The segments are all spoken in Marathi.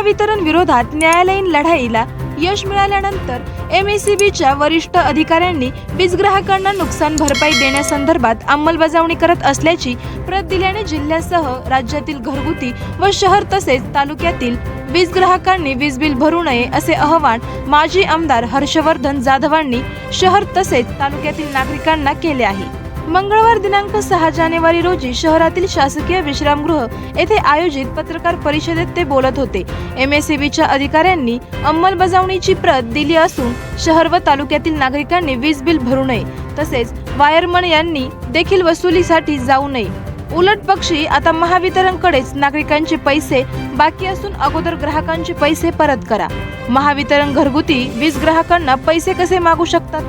महावितरण विरोधात न्यायालयीन लढाईला यश मिळाल्यानंतर एम ए सी बीच्या वरिष्ठ अधिकाऱ्यांनी वीज ग्राहकांना नुकसान भरपाई देण्यासंदर्भात अंमलबजावणी करत असल्याची प्रत दिल्याने जिल्ह्यासह राज्यातील घरगुती व शहर तसेच तालुक्यातील वीज ग्राहकांनी वीज बिल भरू नये असे आवाहन माजी आमदार हर्षवर्धन जाधवांनी शहर तसेच तालुक्यातील नागरिकांना केले आहे. मंगळवार दिनांक सहा जानेवारी रोजी शहरातील शासकीय विश्रामगृह येथे आयोजित पत्रकार परिषदेत ते बोलत होते. एम एस बीच्या अधिकाऱ्यांनी अंमलबजावणीची प्रत दिली असून शहर व तालुक्यातील नागरिकांनी वीज बिल भरू नये तसेच वायरमन यांनी देखील वसुलीसाठी जाऊ नये. उलट पक्षी आता महावितरणकडेच नागरिकांचे पैसे बाकी असून अगोदर ग्राहकांचे पैसे परत करा. महावितरण घरगुती वीज ग्राहकांना पैसे कसे मागू शकतात?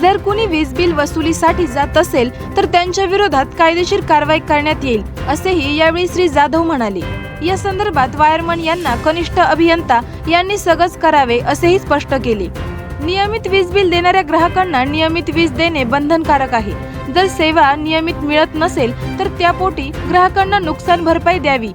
जर कुणी वीज बिल वसुलीसाठी जात असेल तर त्यांच्या विरोधात कायदेशीर कारवाई करण्यात येईल असेही यावेळी श्री जाधव म्हणाले. या संदर्भात वायरमन यांना कनिष्ठ अभियंता यांनी सगळच करावे असेही स्पष्ट केले. नियमित वीज बिल देणाऱ्या ग्राहकांना नियमित वीज देणे बंधनकारक आहे. जर सेवा नियमित मिळत नसेल तर त्यापोटी ग्राहकांना नुकसान भरपाई द्यावी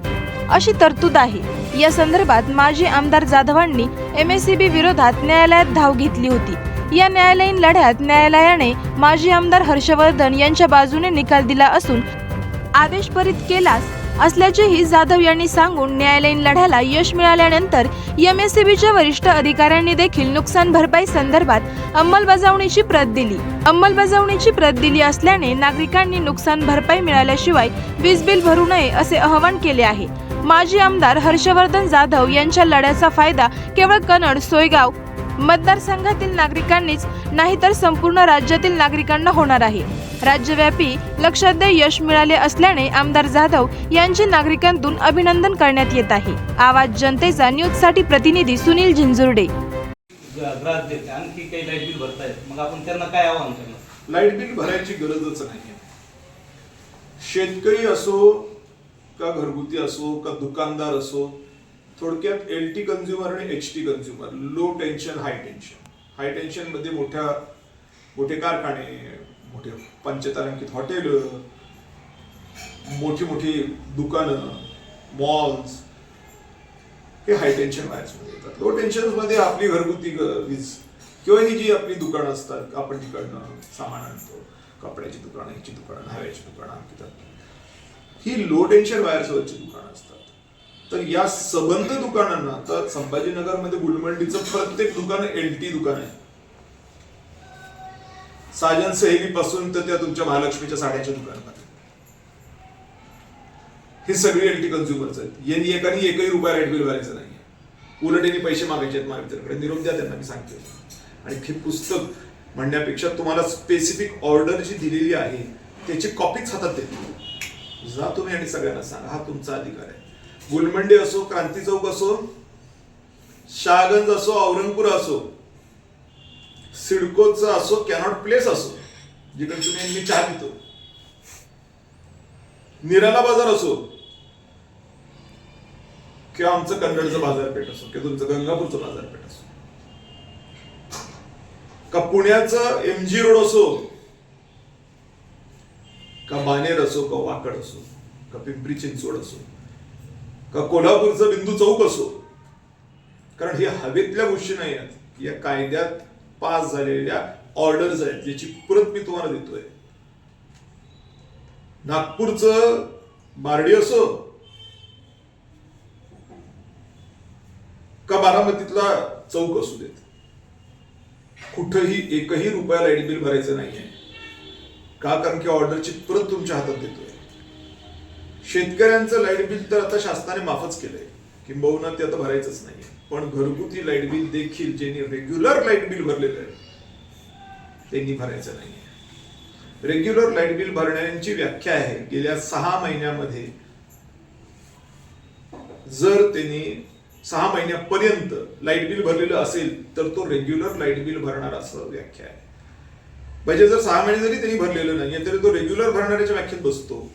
अशी तरतूद आहे. या संदर्भात माजी आमदार जाधवांनी एम एस सी बी विरोधात न्यायालयात धाव घेतली होती. या न्यायालयीन लढ्यात न्यायालयाने माजी आमदार हर्षवर्धन यांच्या बाजूने निकाल दिला असून आदेश परित केलाच असल्याचेही जाधव यांनी सांगून न्यायालयीन लढ्याला यश मिळाल्यानंतर एम एस वरिष्ठ अधिकाऱ्यांनी देखील नुकसान भरपाई संदर्भात अंमलबजावणीची प्रत दिली. अंमलबजावणीची प्रत दिली असल्याने नागरिकांनी नुकसान भरपाई मिळाल्याशिवाय वीज बिल भरू नये असे आवाहन केले आहे. माजी आमदार हर्षवर्धन जाधव यांच्या लढ्याचा फायदा केवळ कन्नड सोयगाव मतदारसंघातील नागरिकांनीच नाही तर संपूर्ण राज्यातील नागरिकांना होणार आहे. राज्यव्यापी लक्षात यश मिळाले असल्याने आमदार जाधव यांचे नागरिकांतून अभिनंदन करण्यात येत आहे. आवाज जनतेचा न्यूजसाठी प्रतिनिधी सुनील झिंजुर्डे. ग्रास देते आणखी काही लाइट बिल भरतायत. मग आपण त्यांना काय आव्हान करणार? लाइट बिल भरायची गरजच नाही शेतकरी असो का घरगुती असो का दुकानदार असो थोडक्यात एल टी कन्झ्युमर आणि H T consumer low tension high tension high टेन्शनमध्ये मोठ्या मोठे कारखाने मोठे पंचतारांकित हॉटेल मोठी मोठी दुकानं मॉल्स हे हाय टेन्शन वायर्समध्ये येतात. लो टेन्शनमध्ये आपली घरगुती वीज किंवा ही जी आपली दुकानं असतात आपण तिकडनं सामान आणतो. कपड्याची दुकानं ह्याची दुकानं हव्याची दुकानं आणतात. ही लो टेन्शन वायर्सवरची तर या सबंध दुकानांना तर संभाजीनगरमध्ये गुलमंडीचं प्रत्येक दुकान एल टी दुकान आहे. साजन सहेली पासून तर त्या तुमच्या महालक्ष्मीच्या साड्याच्या दुकानात हे सगळे एल टी कन्झ्युमर्स आहेत. यांनी एकाने एकही रुपया रेट बिल भरायचं नाही उलट यांनी पैसे मागायचे आहेत महावितरणकडे. निरोप द्या त्यांना मी सांगते आणि हे पुस्तक म्हणण्यापेक्षा तुम्हाला स्पेसिफिक ऑर्डर जी दिलेली आहे त्याची कॉपीच हातात देते जा तुम्ही आणि सगळ्यांना सांगा हा तुमचा अधिकार आहे. गुलमंडी असो क्रांती चौक असो शहागंज असो औरंगपूर असो सिडकोचं असो कॅनॉट प्लेस असो जिकडे तुम्ही मी चहा पितो. निराला बाजार असो किंवा आमचं कन्नडचं बाजारपेठ असो किंवा तुमचं गंगापूरचं बाजारपेठ असो. का पुण्याचं एम जी रोड असो का बानेर असो का वाकड असो का पिंपरी चिंचवड असो का कोल्हापूरचं बिंदू चौक असो? कारण हे हवेतल्या गोष्टी नाही आहेत. या कायद्यात पास झालेल्या ऑर्डर्स आहेत ज्याची परत मी तुम्हाला देतोय. नागपूरचं बारडी असो का बारामतीतला चौक असू देत? कुठंही एकही रुपया लाइट बिल भरायचं नाहीये. का? कारण की ऑर्डरची परत तुमच्या हातात देतोय. शेतकऱ्यांचं लाइट बिल तर आता शासनाने माफच केलंय. किंबहुना ते आता भरायचंच नाही पण घरगुती लाइट बिल देखील ज्यांनी रेग्युलर लाइट बिल भरलेलं आहे त्यांनी भरायचं नाही रेग्युलर लाइट बिल भरण्याची व्याख्या आहे. गेल्या सहा महिन्यामध्ये जर त्यांनी सहा महिन्यापर्यंत लाइट बिल भरलेलं असेल तर तो रेग्युलर लाइट बिल भरणार असं व्याख्या आहे. म्हणजे जर सहा महिने जरी त्यांनी भरलेलं नाही तरी तो रेग्युलर भरणाऱ्याच्या व्याख्येत बसतो.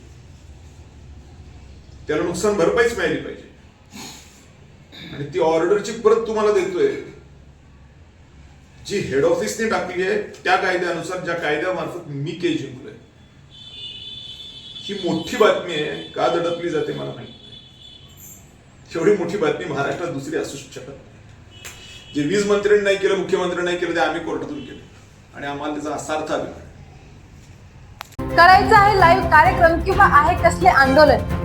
त्याला नुकसान भरपाईच मिळाली पाहिजे. आणि ती ऑर्डरची परत तुम्हाला देतोय. जी हेड ऑफिसने टाकली आहे त्या कायद्यानुसार ज्या कायद्यामार्फत मी केस जिंकलोय. ही मोठी बातमी आहे का दडपली जाते मला माहीत नाही. एवढी मोठी बातमी महाराष्ट्रात दुसरी असू शकत जे वीज मंत्र्यांनी नाही केलं मुख्यमंत्र्यांनी नाही केलं ते आम्ही कोर्टातून केलं. आणि आम्हाला त्याचा असार्थ आला करायचं आहे लाईव्ह कार्यक्रम किंवा आहे कसले आंदोलन?